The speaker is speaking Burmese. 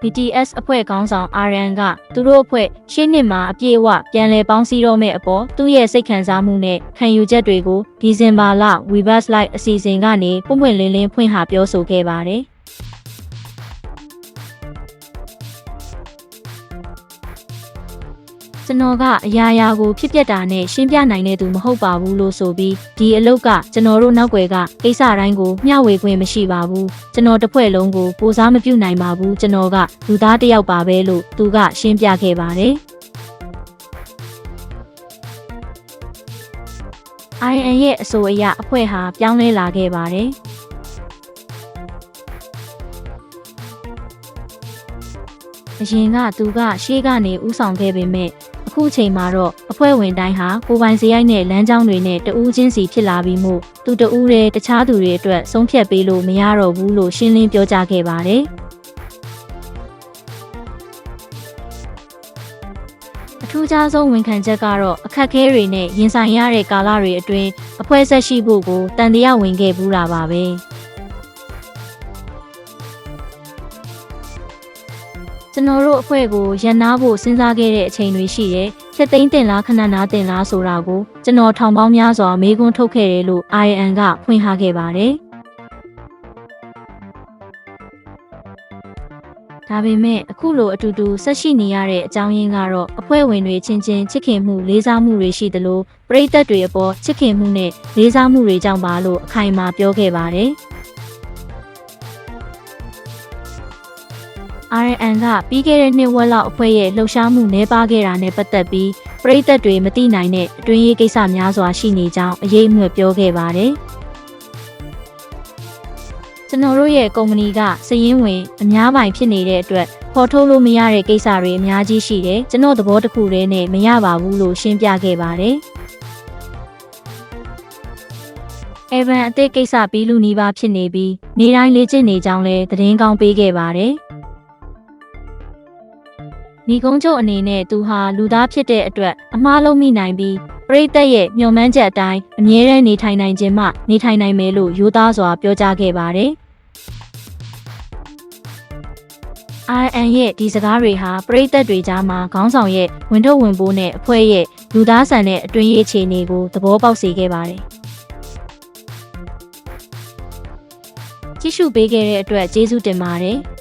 BTS အဖွဲ့ခေါင်းဆောင် RN ကသူတို့အဖွဲ့ရှင်းနှစ်မှာအပြည့်အဝပြန်လည်ပေါင်းစည်းတော့မဲ့အပေါ်သူ့ရဲ့စိတ်ခံစားမှုနဲ့ခံယူချက်တွေကိုဒီဇင်ဘာလ Weverse Live အစီအစဉ်ကနေပုံပွင့်လင်းလင်းဖွင့်ဟပြောဆိုခဲ့ပါတယ်။ ကျွန်တော်ကအရာရာကိုဖြစ်ပျက်တာနဲ့ရှင်းပြနိုင်တဲ့သူမဟုတ်ပါဘူးလို့ဆိုပြီးဒီအလုပ်ကကျွန်တော်တို့နောက်ွယ်ကကိစ္စတိုင်းကိုမျှဝေခွင့်မရှိပါဘူးကျွန်တော်တစ်ဖွဲ့လုံးကိုပိုစားမပြုတ်နိုင်ပါဘူးကျွန်တော်ကလူသားတစ်ယောက်ပါပဲလို့သူကရှင်းပြခဲ့ပါတယ် IN ရဲ့အဆိုအရအဖွဲ့ဟာပြောင်းလဲလာခဲ့ပါတယ်အရင်ကသူကရှေ့ကနေဥဆောင်ခဲ့ပေမဲ့ အခုချိန်မှာတော့အဖွဲ့ဝင်တိုင်းဟာကိုယ်ပိုင်စရိုက်နဲ့လမ်းကြောင်းတွေနဲ့တဦးချင်းစီဖြစ်လာပြီးမှသူတဦးတည်းတခြားသူတွေအတွက်ဆုံးဖြတ်ပေးလို့မရတော့ဘူးလို့ရှင်းလင်းပြောကြားခဲ့ပါတယ်အထူးခြားဆုံးဝန်ခံချက်ကတော့အခက်အခဲတွေနဲ့ရင်ဆိုင်ရတဲ့ကာလတွေအတွင်းအဖွဲ့ဆက်ရှိဖို့ကိုတန်တရားဝင်ခဲ့ဘူးတာပါပဲ ကျွန်တော်တို့အဖွဲ့ကိုရန်နာဖို့စဉ်းစားခဲ့တဲ့အချိန်တွေရှိတယ်။ချက်သိမ်းတင်လားခဏနာတင်လားဆိုတာကိုကျွန်တော်ထောင်ပေါင်းများစွာမေးခွန်းထုတ်ခဲ့တယ်လို့ IN ကဖွင့်ဟခဲ့ပါတယ်။ဒါပေမဲ့အခုလိုအတူတူဆက်ရှိနေရတဲ့အကြောင်းရင်းကတော့အဖွဲ့ဝင်တွေချင်းချင်းချစ်ခင်မှုလေးစားမှုတွေရှိသလိုပရိသတ်တွေအပေါ်ချစ်ခင်မှုနဲ့လေးစားမှုတွေကြောင့်ပါလို့အခိုင်အမာပြောခဲ့ပါတယ်။ RN ကပြီးခဲ့တဲ့နှစ်ဝက်လောက်အဖွဲ့ရဲ့လှုပ်ရှားမှုနှဲပါခဲ့တာနဲ့ပတ်သက်ပြီးပရိသတ်တွေမသိနိုင်တဲ့အတွင်းရေးကိစ္စများစွာရှိနေကြောင်းအရေးအမြွက်ပြောခဲ့ပါတယ်။ကျွန်တော်တို့ရဲ့ကုမ္ပဏီကစည်ရင်းဝင်အများပိုင်ဖြစ်နေတဲ့အတွက်ဖော်ထုတ်လို့မရတဲ့ကိစ္စတွေအများကြီးရှိတယ်။ကျွန်တော်သဘောတစ်ခုတည်းနဲ့မရပါဘူးလို့ရှင်းပြခဲ့ပါတယ်။အေဗန်အသက်ကိစ္စပြီးလူနီးပါးဖြစ်နေပြီးနေတိုင်းလေ့ကျင့်နေကြောင်းလဲသတင်းကောင်းပေးခဲ့ပါတယ်။ ညီကုန်းချုပ်အနေနဲ့သူဟာလူသားဖြစ်တဲ့အတွက်အမားလုံးမိနိုင်ပြီးပရိသတ်ရဲ့မျှော်မှန်းချက်အတိုင်းအမြဲတမ်းနေထိုင်နိုင်ခြင်းမှနေထိုင်နိုင်မယ်လို့ယူသားစွာပြောကြားခဲ့ပါတယ်။ RN ရဲ့ဒီစကားတွေဟာပရိသတ်တွေကြားမှာခေါင်းဆောင်ရဲ့ဝင်ထုတ်ဝင်ပိုးနဲ့အဖွဲ့ရဲ့လူသားဆန်တဲ့အတွင်းရေးအခြေအနေကိုသဘောပေါက်စေခဲ့ပါတယ်။ကြည့်ရှုပေးခဲ့တဲ့အတွက်ကျေးဇူးတင်ပါတယ်။